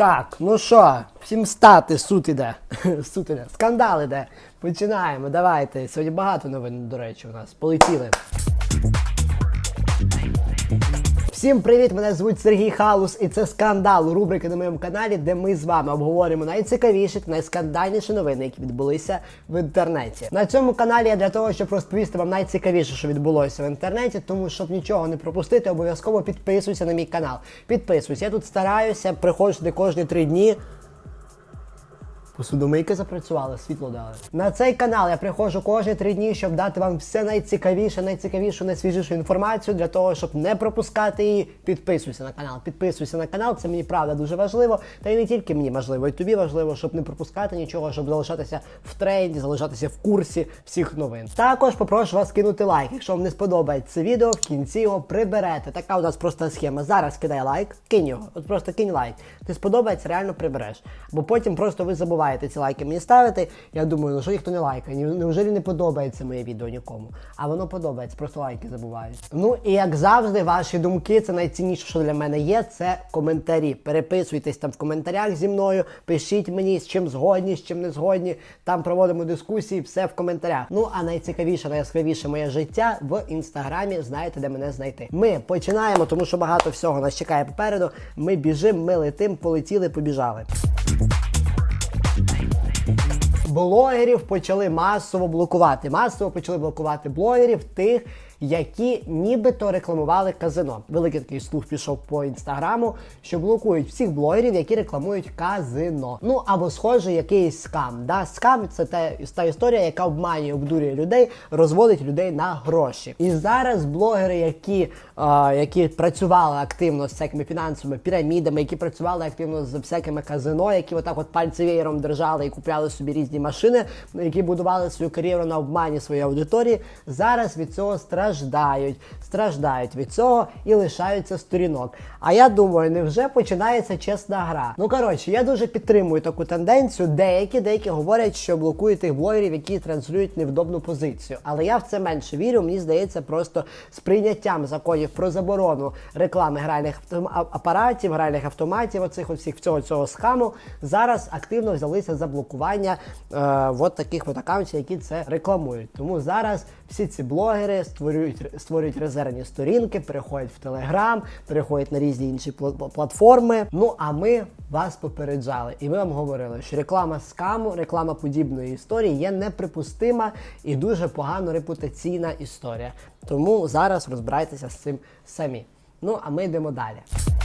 Так, ну що, всім стати, суд іде. Суд іде. Скандал іде. Починаємо, давайте. Сьогодні багато новин, до речі, у нас. Полетіли. Всім привіт! Мене звуть Сергій Халус, і це скандал. рубрики на моєму каналі, де ми з вами обговоримо найцікавіші та найскандальніші новини, які відбулися в інтернеті. На цьому каналі я для того, щоб розповісти вам найцікавіше, що відбулося в інтернеті. Тому щоб нічого не пропустити, обов'язково підписуйся на мій канал. Підписуйся. Я тут стараюся приходити кожні три дні. Посудомийки запрацювали, світло дали. На цей канал я приходжу кожні три дні, щоб дати вам все найцікавіше, найцікавішу, найсвіжішу інформацію для того, щоб не пропускати її. Підписуйся на канал, підписуйся на канал. Це мені правда дуже важливо. Та й не тільки мені важливо, і тобі важливо, щоб не пропускати нічого, щоб залишатися в тренді, залишатися в курсі всіх новин. Також попрошу вас кинути лайк. Якщо вам не сподобається це відео, в кінці його приберете. Така у нас проста схема. Зараз кидай лайк, кинь його. От просто кинь лайк. Не сподобається, реально прибереш. Бо потім просто ви забуваєте ці лайки мені ставити. Я думаю, ну що ніхто не лайкає? Неужели не подобається моє відео нікому? А воно подобається, просто лайки забувають. Ну і як завжди, ваші думки це найцінніше, що для мене є. Це коментарі. Переписуйтесь там в коментарях зі мною, пишіть мені з чим згодні, з чим не згодні. Там проводимо дискусії, все в коментарях. Ну а найцікавіше, найяскравіше моє життя в інстаграмі. Знаєте, де мене знайти. Ми починаємо, тому що багато всього нас чекає попереду. Ми біжимо, ми летим, полетіли, побіжали. Блогерів почали масово блокувати. Масово почали блокувати блогерів тих, які нібито рекламували казино. Великий такий слух пішов по інстаграму, що блокують всіх блогерів, які рекламують казино. Ну або схоже, якийсь скам. Да? Скам це те, та історія, яка обманює, обдурює людей, розводить людей на гроші. І зараз блогери, які, е, які працювали активно з всякими фінансовими пірамідами, які працювали активно з всякими казино, які отак от пальці веєром держали і купляли собі різні машини, які будували свою кар'єру на обмані своєї аудиторії, зараз від цього страждають, страждають від цього і лишаються сторінок. А я думаю, невже починається чесна гра? Ну коротше, я дуже підтримую таку тенденцію. Деякі деякі говорять, що блокують тих блогерів, які транслюють невдобну позицію. Але я в це менше вірю. Мені здається, просто з прийняттям законів про заборону реклами гральних апаратів, гральних автоматів, оцих всіх всього цього схаму зараз активно взялися за блокування е, от таких от аккаунтів, які це рекламують. Тому зараз всі ці блогери створюють створюють резервні сторінки, переходять в Телеграм, переходять на різні інші платформи. Ну а ми вас попереджали, і ми вам говорили, що реклама скаму, реклама подібної історії є неприпустима і дуже погано репутаційна історія. Тому зараз розбирайтеся з цим самі. Ну а ми йдемо далі.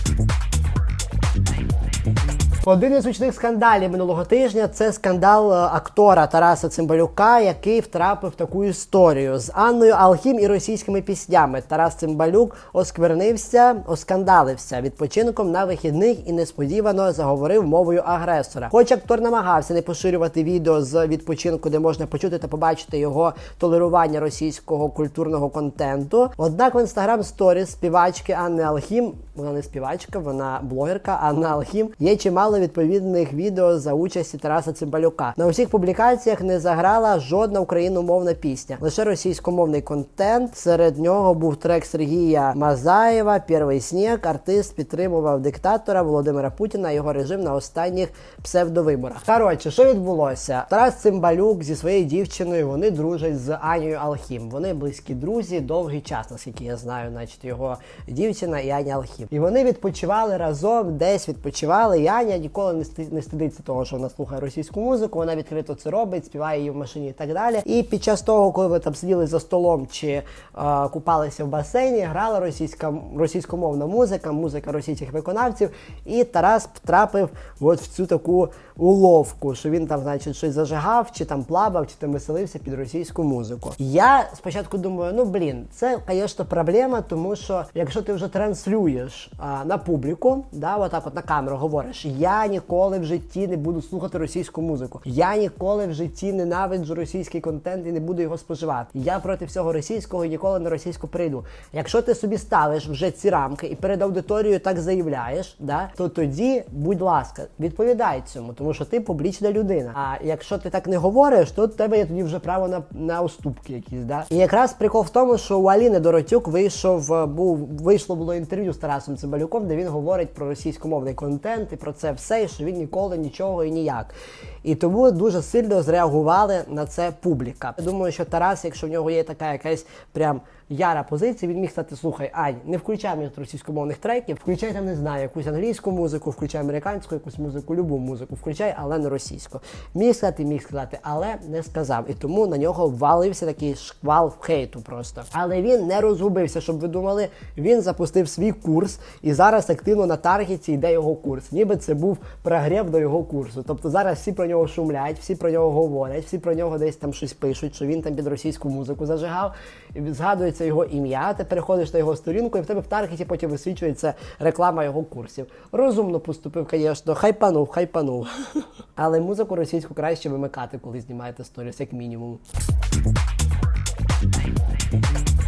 Один із гучних скандалів минулого тижня це скандал е, актора Тараса Цимбалюка, який втрапив таку історію з Анною Алхім і російськими піснями. Тарас Цимбалюк осквернився, оскандалився відпочинком на вихідних і несподівано заговорив мовою агресора. Хоч актор намагався не поширювати відео з відпочинку, де можна почути та побачити його толерування російського культурного контенту. Однак в інстаграм сторіс співачки Анни Алхім, вона не співачка, вона блогерка Анна Алхім. Є чимало відповідних відео за участі Тараса Цимбалюка. На усіх публікаціях не заграла жодна україномовна пісня, лише російськомовний контент. Серед нього був трек Сергія Мазаєва, Перший сніг. Артист підтримував диктатора Володимира Путіна, його режим на останніх псевдовиборах. Коротше, що відбулося? Тарас Цимбалюк зі своєю дівчиною вони дружать з Анією Алхім. Вони близькі друзі довгий час, наскільки я знаю, значить його дівчина і Аня Алхім. І вони відпочивали разом, десь відпочивали. І Аня ніколи не стидиться того, що вона слухає російську музику. Вона відкрито це робить, співає її в машині і так далі. І під час того, коли ви там сиділи за столом чи е, купалися в басейні, грала російська російськомовна музика, музика російських виконавців. І Тарас втрапив от в цю таку уловку, що він там, значить, щось зажигав, чи там плавав, чи там веселився під російську музику. Я спочатку думаю, ну блін, це, звісно, проблема, тому що якщо ти вже транслюєш а, на публіку, да, отак от на камеру говориш, я ніколи в житті не буду слухати російську музику. Я ніколи в житті ненавиджу російський контент і не буду його споживати. Я проти всього російського і ніколи на російську прийду. Якщо ти собі ставиш вже ці рамки і перед аудиторією так заявляєш, да, то тоді, будь ласка, відповідай цьому, тому що ти публічна людина. А якщо ти так не говориш, то в тебе є тоді вже право на, на уступки якісь. Да? І якраз прикол в тому, що у Аліни Доротюк вийшов, е, був вийшло було інтерв'ю з Тарасом Цимбалюком, де він говорить про російськомовний контент і про це все, і що він ніколи нічого і ніяк. І тому дуже сильно зреагували на це публіка. Я думаю, що Тарас, якщо в нього є така якась прям яра позиція, він міг сказати, слухай, Ань, не включай мені російськомовних треків, включай там, не знаю, якусь англійську музику, включай американську, якусь музику, любу музику, включай, але не російську. Міг сказати, міг сказати, але не сказав. І тому на нього валився такий шквал хейту просто. Але він не розгубився, щоб ви думали. Він запустив свій курс і зараз активно на таргеті йде його курс. Ніби це був прогрів до його курсу. Тобто зараз всі про нього шумлять, всі про нього говорять, всі про нього десь там щось пишуть, що він там під російську музику зажигав. І згадується його ім'я. Ти переходиш на його сторінку, і в тебе в таргеті потім висвічується реклама його курсів. Розумно поступив, звісно, хайпанув, хайпанув. Але музику російську краще вимикати, коли знімаєте сторіс, як мінімум.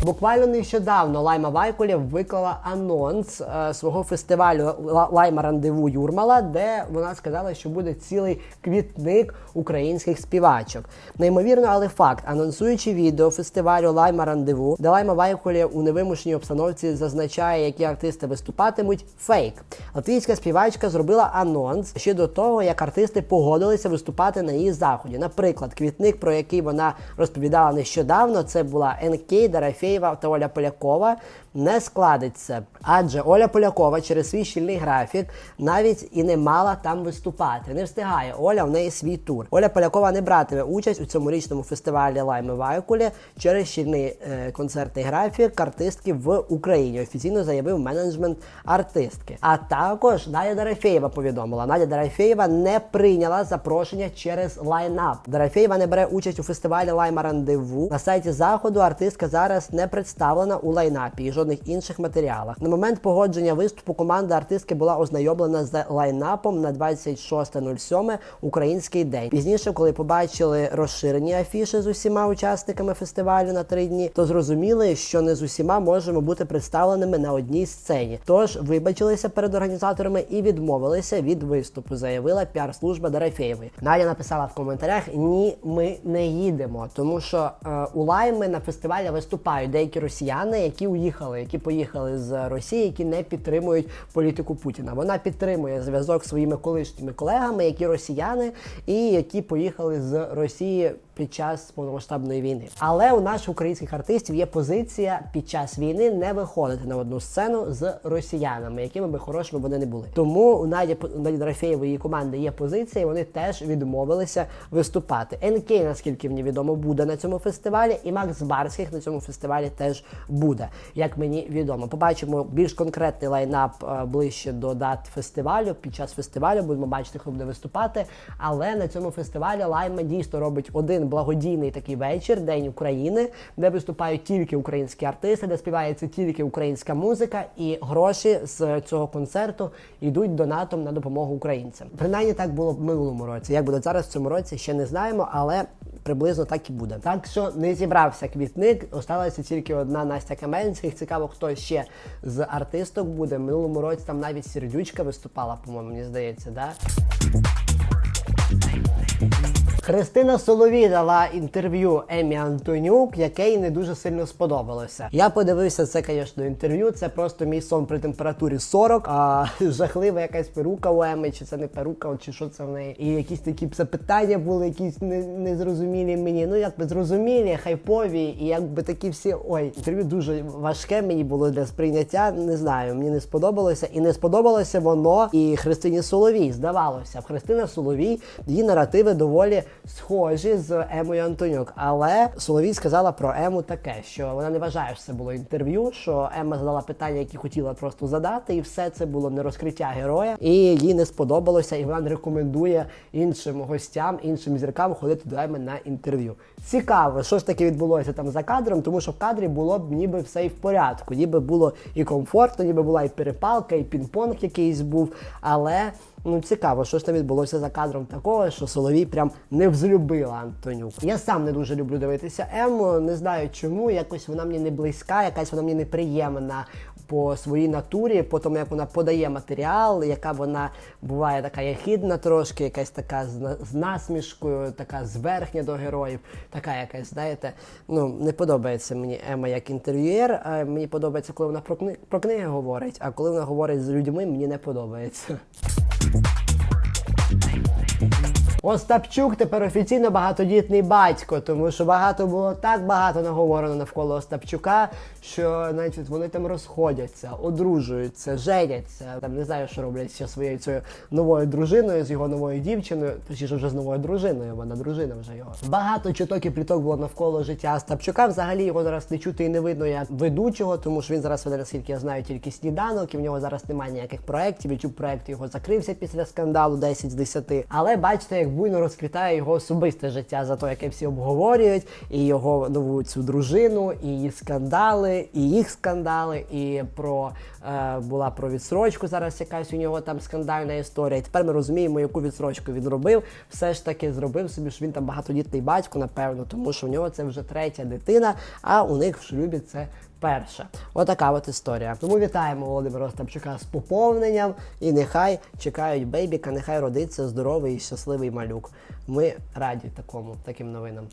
Буквально нещодавно Лайма Вайкулєв виклала анонс е, свого фестивалю Лайма Рандеву Юрмала, де вона сказала, що буде цілий квітник українських співачок. Неймовірно, але факт, анонсуючи відео фестивалю Лайма Рандеву, де Лайма Вайкулєв у невимушеній обстановці зазначає, які артисти виступатимуть, фейк. Латвійська співачка зробила анонс ще до того, як артисти погодилися виступати на її заході. Наприклад, квітник, про який вона розповідала нещодавно, це була НК, Дарафєєва та Оля Полякова. Не складеться, адже Оля Полякова через свій щільний графік навіть і не мала там виступати. Не встигає Оля в неї свій тур. Оля Полякова не братиме участь у цьогорічному фестивалі Лайми Вайкулі через щільний е, концертний графік артистки в Україні. Офіційно заявив менеджмент артистки. А також Надя Дарафєєва повідомила. Надя Дарафєєва не прийняла запрошення через лайнап. Дарафєєва не бере участь у фестивалі Лайма Рандеву. На сайті заходу артистка зараз не представлена у лайнапі і жодних інших матеріалах. На момент погодження виступу команда артистки була ознайомлена з лайнапом на 26.07 український день. Пізніше, коли побачили розширені афіши з усіма учасниками фестивалю на три дні, то зрозуміли, що не з усіма можемо бути представленими на одній сцені. Тож вибачилися перед організаторами і відмовилися від виступу, заявила піар-служба Дарафєєвої. Надя написала в коментарях: Ні, ми не їдемо, тому що е, у Лайми на фестивалі виступають деякі росіяни, які уїхали, які поїхали з Росії, які не підтримують політику Путіна. Вона підтримує зв'язок зі своїми колишніми колегами, які росіяни, і які поїхали з Росії під час повномасштабної війни. Але у наших українських артистів є позиція під час війни не виходити на одну сцену з росіянами, якими би хорошими вони не були. Тому у Наді Наді Дорофєєвої її команди є позиція, і вони теж відмовилися виступати. НК, наскільки мені відомо, буде на цьому фестивалі, і Макс Барських на цьому фестивалі теж буде, як мені відомо. Побачимо більш конкретний лайнап е, ближче до дат фестивалю. Під час фестивалю будемо бачити, хто буде виступати. Але на цьому фестивалі Лайма дійсно робить один благодійний такий вечір, День України, де виступають тільки українські артисти, де співається тільки українська музика, і гроші з цього концерту йдуть донатом на допомогу українцям. Принаймні так було в минулому році. Як буде зараз в цьому році, ще не знаємо, але. Приблизно так і буде. Так що не зібрався квітник, осталася тільки одна Настя Каменських. Цікаво, хто ще з артисток буде. В минулому році там навіть сердючка виступала, по-моєму, мені здається, да? Христина Соловій дала інтерв'ю Емі Антонюк, яке їй не дуже сильно сподобалося. Я подивився це, звісно, інтерв'ю. Це просто мій сон при температурі 40, а жахлива якась перука у Еми, чи це не перука, чи що це в неї. І якісь такі запитання були, якісь не- незрозумілі мені. Ну якби зрозумілі, хайпові, і якби такі всі. Ой, інтерв'ю дуже важке мені було для сприйняття. Не знаю, мені не сподобалося. І не сподобалося воно і Христині Соловій. Здавалося, Христина Соловій, її наративи доволі схожі з Емою Антонюк. Але Соловій сказала про Ему таке, що вона не вважає, що це було інтерв'ю, що Ема задала питання, які хотіла просто задати, і все це було не розкриття героя, і їй не сподобалося, і вона не рекомендує іншим гостям, іншим зіркам ходити до Еми на інтерв'ю. Цікаво, що ж таке відбулося там за кадром, тому що в кадрі було б ніби все і в порядку, ніби було і комфортно, ніби була і перепалка, і пінг-понг якийсь був. Але Ну цікаво, що ж там відбулося за кадром такого, що Соловій прям не взлюбила Антонюк. Я сам не дуже люблю дивитися Ему. Не знаю чому. Якось вона мені не близька, якась вона мені неприємна по своїй натурі, по тому, як вона подає матеріал, яка вона буває така яхідна трошки, якась така з, насмішкою, така зверхня до героїв, така якась, знаєте, ну не подобається мені Ема як інтерв'юєр. Мені подобається, коли вона про книги говорить, а коли вона говорить з людьми, мені не подобається. Остапчук тепер офіційно багатодітний батько, тому що багато було так багато наговорено навколо Остапчука, що значить, вони там розходяться, одружуються, женяться. Там не знаю, що роблять зі своєю цією новою дружиною, з його новою дівчиною, точніше вже з новою дружиною, вона дружина вже його. Багато чуток і пліток було навколо життя Остапчука. Взагалі його зараз не чути і не видно як ведучого, тому що він зараз веде, наскільки я знаю, тільки сніданок, і в нього зараз немає ніяких проєктів. youtube проект його закрився після скандалу 10 з 10. Але бачите, як буйно розквітає його особисте життя за те, яке всі обговорюють, і його нову цю дружину, і її скандали, і їх скандали, і про е, була про відсрочку. Зараз якась у нього там скандальна історія. І тепер ми розуміємо, яку відсрочку він робив. Все ж таки зробив собі, що він там багатодітний батько, напевно, тому що у нього це вже третя дитина, а у них в шлюбі це. Перша, отака от історія. Тому вітаємо Володимира Остапчука з поповненням. І нехай чекають бейбіка, нехай родиться здоровий і щасливий малюк. Ми раді такому, таким новинам.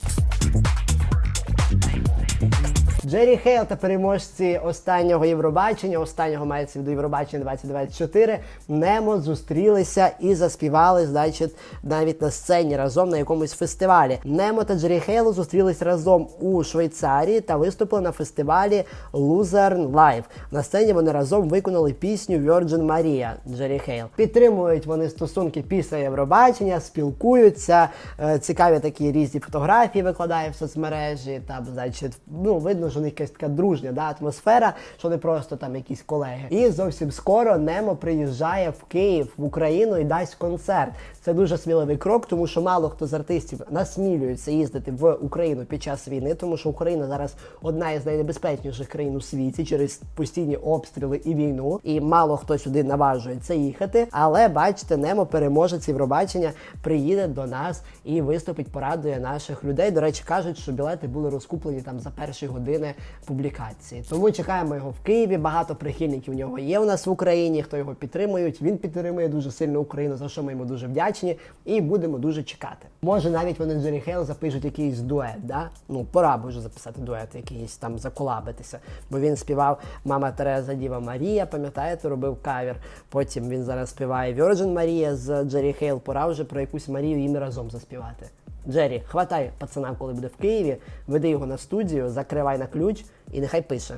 Джері Хейл та переможці останнього Євробачення, останнього мається від Євробачення 2024, Немо зустрілися і заспівали, значить, навіть на сцені разом на якомусь фестивалі. Немо та Джері Хейл зустрілись разом у Швейцарії та виступили на фестивалі Luzern Live. На сцені вони разом виконали пісню Virgin Maria Джері Хейл. Підтримують вони стосунки після Євробачення, спілкуються. е, Цікаві такі різні фотографії викладає в соцмережі. Там, значить, ну видно, що у них якась така дружня да, атмосфера, що не просто там якісь колеги. І зовсім скоро Немо приїжджає в Київ, в Україну і дасть концерт. Це дуже сміливий крок, тому що мало хто з артистів насмілюється їздити в Україну під час війни, тому що Україна зараз одна із найнебезпечніших країн у світі через постійні обстріли і війну. І мало хто сюди наважується їхати. Але бачите, Немо переможець Євробачення приїде до нас і виступить, порадує наших людей. До речі, кажуть, що білети були розкуплені там за перші години публікації. Тому чекаємо його в Києві. Багато прихильників у нього є у нас в Україні. Хто його підтримують? Він підтримує дуже сильно Україну, за що ми йому дуже вдячні, і будемо дуже чекати. Може, навіть вони Джері Хейл запишуть якийсь дует. Да? Ну, пора б вже записати дует, якийсь там заколабитися. Бо він співав Мама Тереза Діва Марія, пам'ятаєте, робив кавер. Потім він зараз співає Virgin Марія з Джері Хейл. Пора вже про якусь Марію їм разом заспівати. Джері, хватай пацана, коли буде в Києві, веди його на студію, закривай на ключ і нехай пише.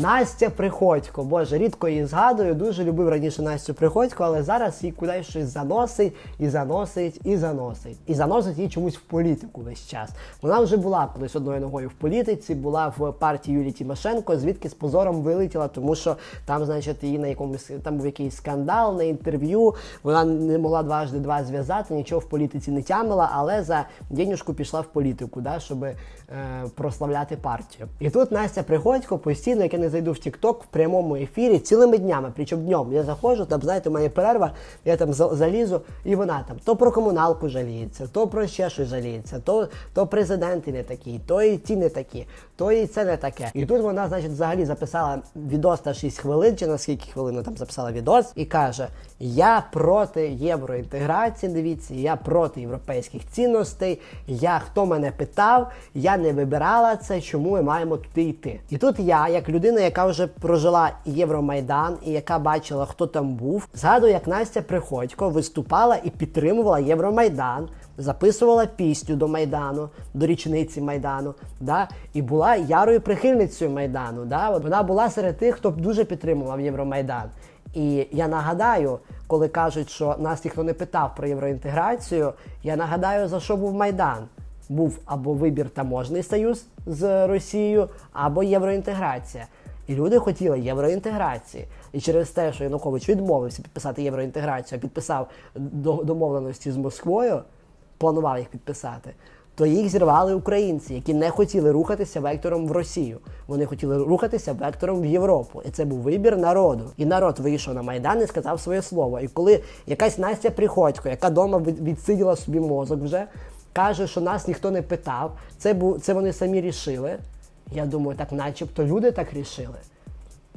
Настя Приходько, боже, рідко її згадую, дуже любив раніше Настю Приходько, але зараз її кудись щось заносить і заносить і заносить. І заносить її чомусь в політику весь час. Вона вже була колись одною ногою в політиці, була в партії Юлії Тимошенко, звідки з позором вилетіла, тому що там, значить, її на якомусь там був якийсь скандал на інтерв'ю. Вона не могла дважди два зв'язати, нічого в політиці не тямила, але за денюжку пішла в політику, да, щоб е, прославляти партію. І тут Настя Приходько постійно, як зайду в TikTok в прямому ефірі цілими днями, причому днем. Я заходжу, там, знаєте, у мене перерва, я там залізу, і вона там то про комуналку жаліється, то про ще щось жаліється, то, то президенти не такі, то і ті не такі, то і це не таке. І тут вона, значить, взагалі записала відос на 6 хвилин, чи на скільки хвилин там записала відос, і каже: Я проти євроінтеграції, дивіться, я проти європейських цінностей. Я хто мене питав, я не вибирала це, чому ми маємо туди йти. І тут я, як людина, яка вже прожила Євромайдан і яка бачила, хто там був, згадую, як Настя Приходько виступала і підтримувала Євромайдан. Записувала пісню до Майдану, до річниці Майдану, да? і була ярою прихильницею Майдану. Да? Вона була серед тих, хто дуже підтримував Євромайдан. І я нагадаю, коли кажуть, що нас ніхто не питав про євроінтеграцію, я нагадаю, за що був Майдан. Був або вибір таможний союз з Росією, або євроінтеграція. І люди хотіли євроінтеграції. І через те, що Янукович відмовився підписати євроінтеграцію, а підписав до- домовленості з Москвою, планував їх підписати, то їх зірвали українці, які не хотіли рухатися вектором в Росію. Вони хотіли рухатися вектором в Європу. І це був вибір народу. І народ вийшов на майдан і сказав своє слово. І коли якась Настя Приходько, яка дома від- відсиділа собі мозок вже, каже, що нас ніхто не питав, це бу це вони самі рішили. Я думаю, так, начебто, люди так рішили.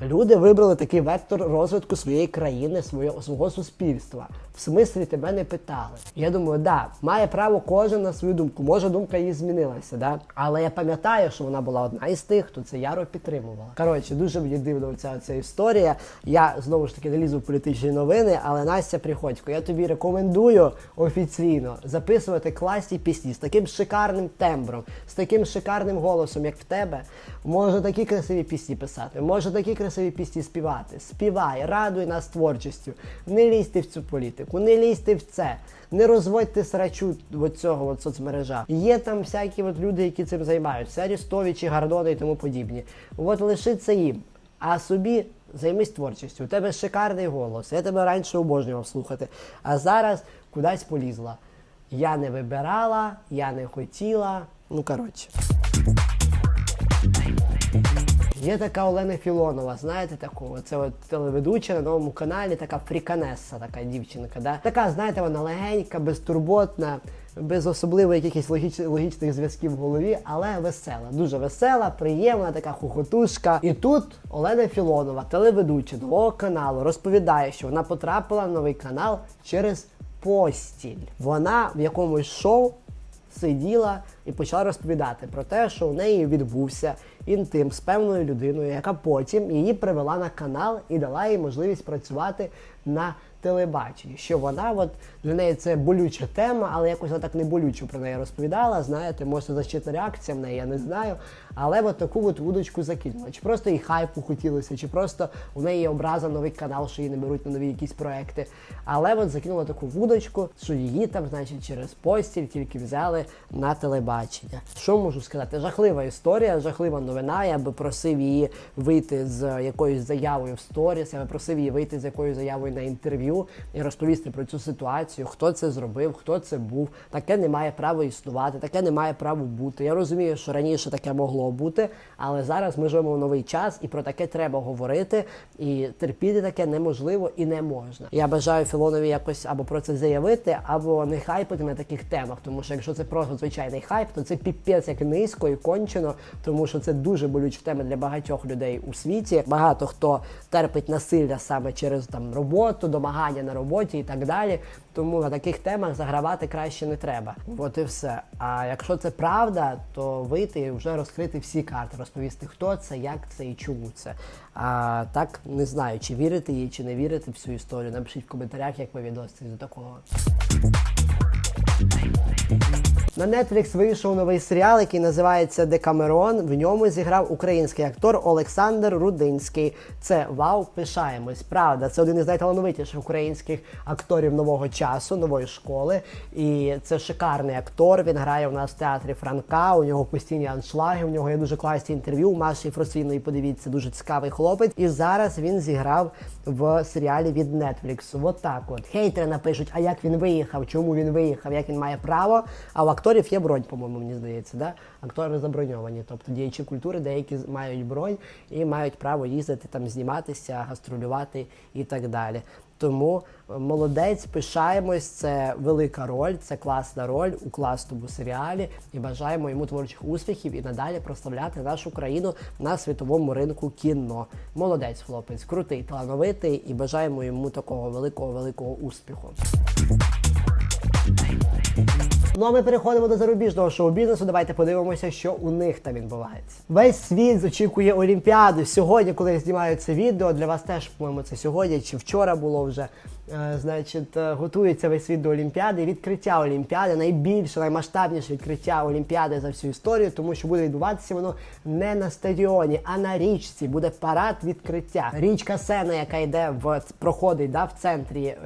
Люди вибрали такий вектор розвитку своєї країни, свого, свого суспільства. В смислі тебе не питали. Я думаю, да, має право кожен на свою думку. Може, думка її змінилася, да? але я пам'ятаю, що вона була одна із тих, хто це яро підтримувала. Коротше, дуже мені дивна ця, ця історія. Я знову ж таки не лізу в політичні новини, але Настя Приходько, я тобі рекомендую офіційно записувати класні пісні з таким шикарним тембром, з таким шикарним голосом, як в тебе. Може такі красиві пісні писати, може такі красиві пісні співати. Співай, радуй нас творчістю. Не лізьте в цю політику, не лізьте в це. Не розводьте срачу цього от соцмережа. Є там всякі от люди, які цим займаються, Арістовичі, Гардони і тому подібні. От лиши це їм. А собі займись творчістю. У тебе шикарний голос. Я тебе раніше обожнював слухати. А зараз кудись полізла. Я не вибирала, я не хотіла. Ну коротше. Є така Олена Філонова, знаєте такого? Це от телеведуча на новому каналі, така фріканеса, така дівчинка. Да? Така, знаєте, вона легенька, безтурботна, без особливо якихось логіч... логічних зв'язків в голові, але весела. Дуже весела, приємна, така хохотушка. І тут Олена Філонова, телеведуча нового каналу, розповідає, що вона потрапила на новий канал через постіль. Вона в якомусь шоу сиділа і почала розповідати про те, що у неї відбувся інтим з певною людиною, яка потім її привела на канал і дала їй можливість працювати на телебаченні. Що вона, от для неї це болюча тема, але якось вона так не болючо про неї розповідала. Знаєте, може защитна реакція в неї, я не знаю. Але от таку от вудочку закинула. Чи просто їй хайпу хотілося, чи просто у неї образа новий канал, що її не беруть на нові якісь проекти. Але от закинула таку вудочку, що її там, значить, через постіль тільки взяли на телебачення. Що можу сказати? Жахлива історія, жахлива новина. Я би просив її вийти з якоюсь заявою в сторіс, я би просив її вийти з якоюсь заявою на інтерв'ю і розповісти про цю ситуацію, хто це зробив, хто це був. Таке не має права існувати, таке не має права бути. Я розумію, що раніше таке могло бути, але зараз ми живемо в новий час, і про таке треба говорити. І терпіти таке неможливо і не можна. Я бажаю Філонові якось або про це заявити, або не хайпити на таких темах. Тому що якщо це просто звичайний хайп, то це піпець як низько і кончено, тому що це дуже болюча тема для багатьох людей у світі. Багато хто терпить насилля саме через там роботу, домагання на роботі і так далі. Тому на таких темах загравати краще не треба. От і все. А якщо це правда, то вийти і вже розкрити всі карти, розповісти, хто це, як це і чому це. А так не знаю, чи вірити їй, чи не вірити в цю історію. Напишіть в коментарях, як ви відноситесь до такого. На Netflix вийшов новий серіал, який називається Декамерон. В ньому зіграв український актор Олександр Рудинський. Це вау, пишаємось. Правда, це один із найталановитіших українських акторів нового часу, нової школи. І це шикарний актор. Він грає у нас в театрі Франка. У нього постійні аншлаги. У нього є дуже класні інтерв'ю. У Маші Фросійної подивіться, дуже цікавий хлопець. І зараз він зіграв в серіалі від Netflix. От от. Хейтери напишуть, а як він виїхав, чому він виїхав, як він має право. А у акторів є бронь, по-моєму, мені здається. Да? Актори заброньовані. Тобто діячі культури деякі мають бронь і мають право їздити там, зніматися, гастролювати і так далі. Тому е, молодець, пишаємось, це велика роль, це класна роль у класному серіалі. І бажаємо йому творчих успіхів і надалі прославляти нашу країну на світовому ринку кіно. Молодець, хлопець, крутий, талановитий, і бажаємо йому такого великого великого успіху. Ну а ми переходимо до зарубіжного шоу-бізнесу. Давайте подивимося, що у них там відбувається. Весь світ очікує Олімпіаду. Сьогодні, коли я знімаю це відео, для вас теж, по-моєму, це сьогодні чи вчора було вже. Е, значить, е, готується весь світ до Олімпіади. Відкриття Олімпіади найбільше, наймасштабніше відкриття Олімпіади за всю історію, тому що буде відбуватися воно не на стадіоні, а на річці. Буде парад відкриття. Річка Сена, яка йде в проходить да, в центрі е,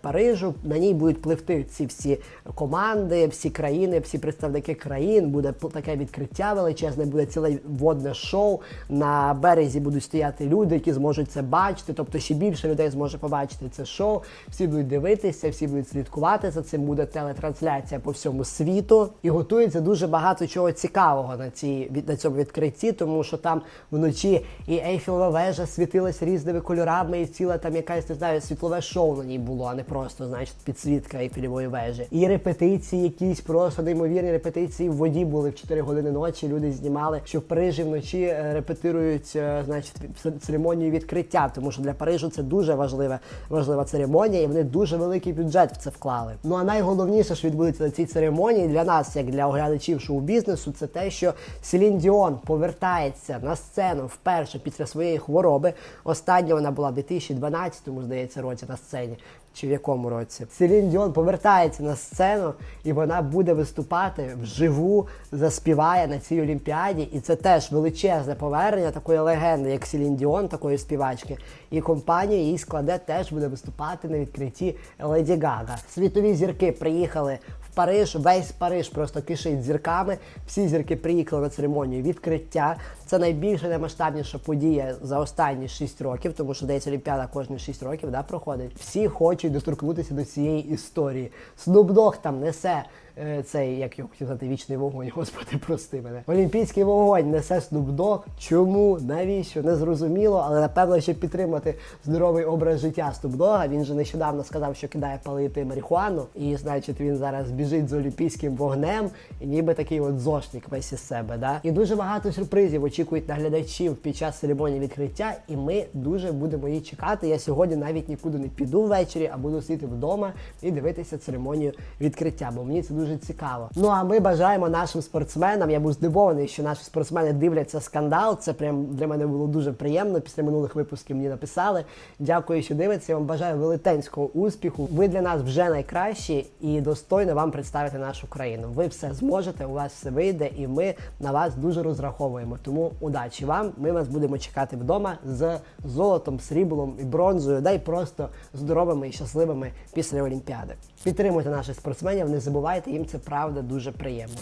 Парижу. На ній будуть пливти ці всі команди, всі країни, всі представники країн. Буде таке відкриття величезне, буде ціле водне шоу. На березі будуть стояти люди, які зможуть це бачити. Тобто ще більше людей зможе побачити це шоу. Всі будуть дивитися, всі будуть слідкувати за цим. Буде телетрансляція по всьому світу. І готується дуже багато чого цікавого на цій на цьому відкритті, тому що там вночі і Ейфелева вежа світилась різними кольорами, і ціла там якась не знаю, світлове шоу на ній було, а не просто значить підсвітка Ейфелевої вежі. І репетиції, якісь просто неймовірні репетиції в воді були в 4 години ночі. Люди знімали, що в Парижі вночі е, репетирують е, значить церемонію відкриття, тому що для Парижу це дуже важлива важлива церемонія, і вони дуже великий бюджет в це вклали. Ну а найголовніше, що відбудеться на цій церемонії для нас, як для оглядачів шоу-бізнесу, це те, що Селін Діон повертається на сцену вперше після своєї хвороби. Остання вона була в 2012-му, здається, році на сцені. Чи в якому році Селін Діон повертається на сцену, і вона буде виступати вживу, заспіває на цій олімпіаді. І це теж величезне повернення такої легенди, як Селін Діон, такої співачки. І компанія її складе теж буде виступати на відкритті Леді Гага. Світові зірки приїхали Париж, весь Париж просто кишить зірками. Всі зірки приїхали на церемонію відкриття. Це найбільша наймасштабніша подія за останні 6 років, тому що десь Олімпіада кожні 6 років да, проходить. Всі хочуть доторкнутися до цієї історії. Dogg там несе е, цей, як його хотів сказати, вічний вогонь, господи, прости мене. Олімпійський вогонь несе Dogg. Чому? Навіщо? Не зрозуміло, але напевно ще підтримати здоровий образ життя Snoop Він же нещодавно сказав, що кидає палити марихуану, і значить він зараз біжить з олімпійським вогнем, і ніби такий от зошник весь із себе. Да? І дуже багато сюрпризів очікують на глядачів під час церемонії відкриття, і ми дуже будемо її чекати. Я сьогодні навіть нікуди не піду ввечері, а буду сидіти вдома і дивитися церемонію відкриття, бо мені це дуже цікаво. Ну а ми бажаємо нашим спортсменам. Я був здивований, що наші спортсмени дивляться скандал. Це прям для мене було дуже приємно. Після минулих випусків мені написали. Дякую, що дивиться. Я вам бажаю велетенського успіху. Ви для нас вже найкращі і достойно вам представити нашу країну. Ви все зможете, у вас все вийде, і ми на вас дуже розраховуємо. Тому удачі вам! Ми вас будемо чекати вдома з золотом, сріблом і бронзою, да й просто здоровими і щасливими після Олімпіади. Підтримуйте наших спортсменів, не забувайте, їм це правда дуже приємно.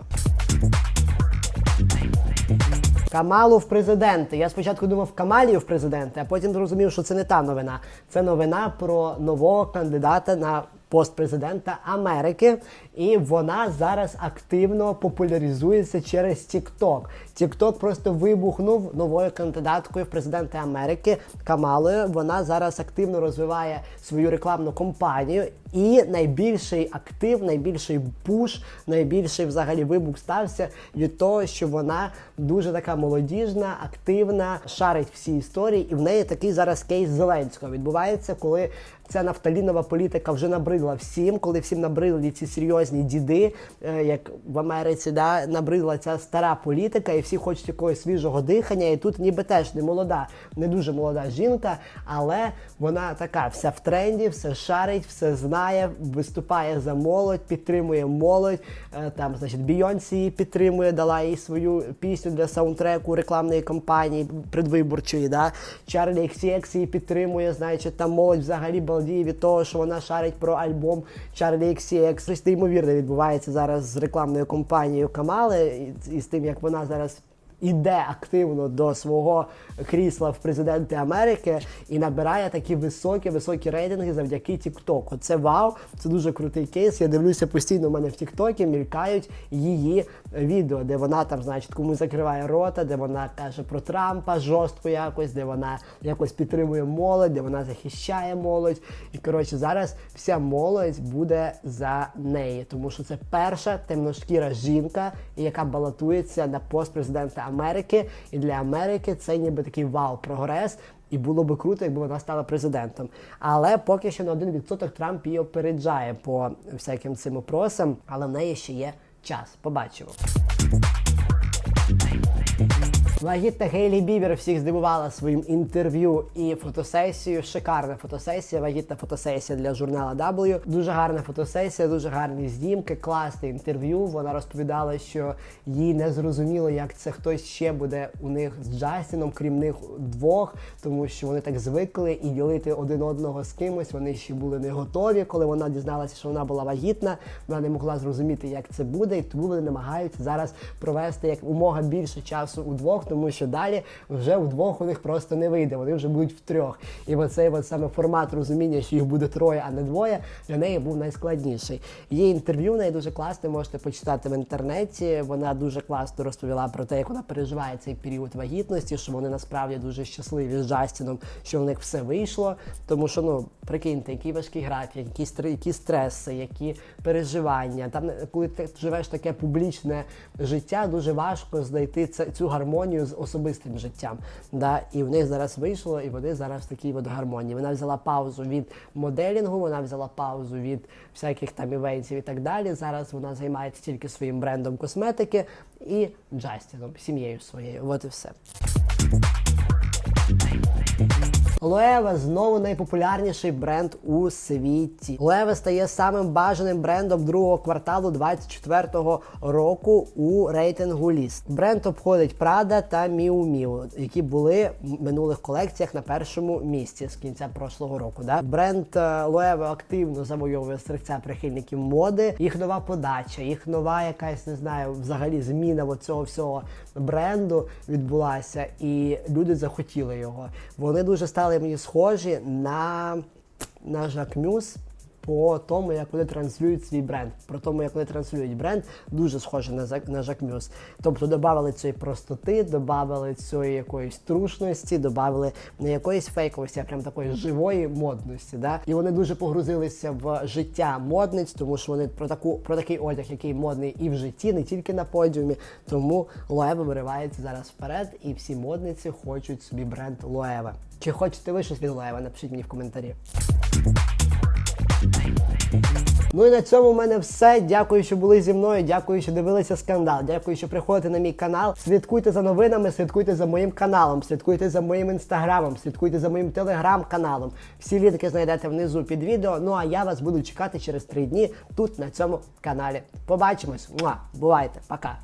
Камалу в президенти. Я спочатку думав Камалію в президенти, а потім зрозумів, що це не та новина. Це новина про нового кандидата на пост президента Америки, і вона зараз активно популяризується через TikTok. TikTok просто вибухнув новою кандидаткою в президенти Америки Камалою. Вона зараз активно розвиває свою рекламну кампанію. І найбільший актив, найбільший пуш, найбільший взагалі вибух стався від того, що вона дуже така молодіжна, активна, шарить всі історії, і в неї такий зараз кейс Зеленського відбувається, коли ця нафталінова політика вже набридла всім, коли всім набридли ці серйозні діди, е, як в Америці, да, набридла ця стара політика, і всі хочуть якогось свіжого дихання. І тут ніби теж не молода, не дуже молода жінка, але вона така вся в тренді, все шарить, все знає, виступає за молодь, підтримує молодь. Е, Там, значить, Бійонсі її підтримує, дала їй свою пісню для саундтреку рекламної кампанії предвиборчої. Да? Чарлі XCX її підтримує, значить, там молодь взагалі балдіє від того, що вона шарить про альбом Чарлі XCX. Щось неймовірне відбувається зараз з рекламною кампанією Камали і з тим, як вона зараз іде активно до свого крісла в президенти Америки і набирає такі високі, високі рейтинги завдяки Тіктоку. Це вау, це дуже крутий кейс. Я дивлюся постійно. У мене в Тіктокі мількають її відео, де вона там, значить, комусь закриває рота, де вона каже про Трампа жорстко якось, де вона якось підтримує молодь, де вона захищає молодь. І коротше, зараз вся молодь буде за неї, тому що це перша темношкіра жінка, яка балотується на пост президента Америки. І для Америки це ніби такий вау-прогрес. І було би круто, якби вона стала президентом. Але поки що на 1% Трамп її опереджає по всяким цим опросам, але в неї ще є час. Побачимо. Вагітна Гейлі Бібер всіх здивувала своїм інтерв'ю і фотосесією. Шикарна фотосесія, вагітна фотосесія для журнала W. Дуже гарна фотосесія, дуже гарні знімки, класне інтерв'ю. Вона розповідала, що їй не зрозуміло, як це хтось ще буде у них з Джастіном, крім них двох, тому що вони так звикли і ділити один одного з кимось. Вони ще були не готові, коли вона дізналася, що вона була вагітна. Вона не могла зрозуміти, як це буде, і тому вони намагаються зараз провести як умога більше часу удвох. Тому що далі вже вдвох у них просто не вийде. Вони вже будуть втрьох. І оцей от саме формат розуміння, що їх буде троє, а не двоє, для неї був найскладніший. Є інтерв'ю, неї дуже класне, можете почитати в інтернеті. Вона дуже класно розповіла про те, як вона переживає цей період вагітності, що вони насправді дуже щасливі з Джастіном, що в них все вийшло. Тому що, ну, прикиньте, який важкий графік, які, які стреси, які переживання. Там, коли ти живеш таке публічне життя, дуже важко знайти це, цю гармонію з особистим життям. Да? І в них зараз вийшло, і вони зараз в такій от гармонії. Вона взяла паузу від моделінгу, вона взяла паузу від всяких там івентів і так далі. Зараз вона займається тільки своїм брендом косметики і Джастіном, сім'єю своєю. От і все. Лоева знову найпопулярніший бренд у світі. Лоева стає самим бажаним брендом другого кварталу 24-го року у рейтингу ліст. Бренд обходить Prada та Miu Miu, які були в минулих колекціях на першому місці з кінця прошлого року. Да? Бренд е, Лоева активно завойовує серця прихильників моди. Їх нова подача, їх нова якась не знаю, взагалі зміна цього всього бренду відбулася, і люди захотіли його. Вони дуже стали мені схожі на, на Жакмюс по тому, як вони транслюють свій бренд. Про тому, як вони транслюють бренд, дуже схоже на, на Жакмюс. Тобто додавали цієї простоти, додавали цієї якоїсь трушності, додавали не якоїсь фейковості, а прям такої живої модності. Да? І вони дуже погрузилися в життя модниць, тому що вони про таку про такий одяг, який модний і в житті, не тільки на подіумі. Тому Лоева виривається зараз вперед, і всі модниці хочуть собі бренд Лоева. Чи хочете ви щось від Лоева? Напишіть мені в коментарі. Ну і на цьому в мене все. Дякую, що були зі мною. Дякую, що дивилися скандал. Дякую, що приходите на мій канал. Слідкуйте за новинами, слідкуйте за моїм каналом, слідкуйте за моїм інстаграмом, слідкуйте за моїм телеграм-каналом. Всі лінки знайдете внизу під відео. Ну а я вас буду чекати через три дні тут на цьому каналі. Побачимось. Муа. Бувайте, пока.